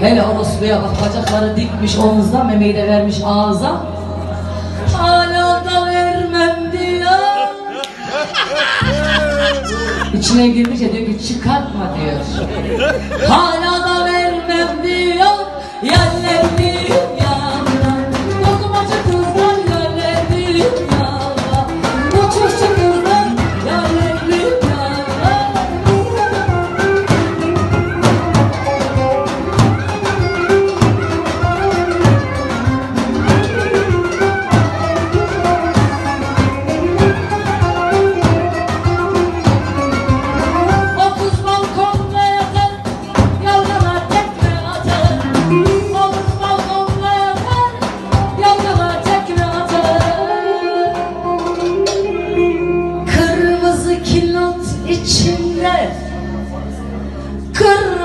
Hele orospuya bak bacakları dikmiş omuzdan memeyi de vermiş ağza. Hala da vermem diyor. İçine girmiş ya diyor ki çıkartma diyor. Hala da içinde, kırmızı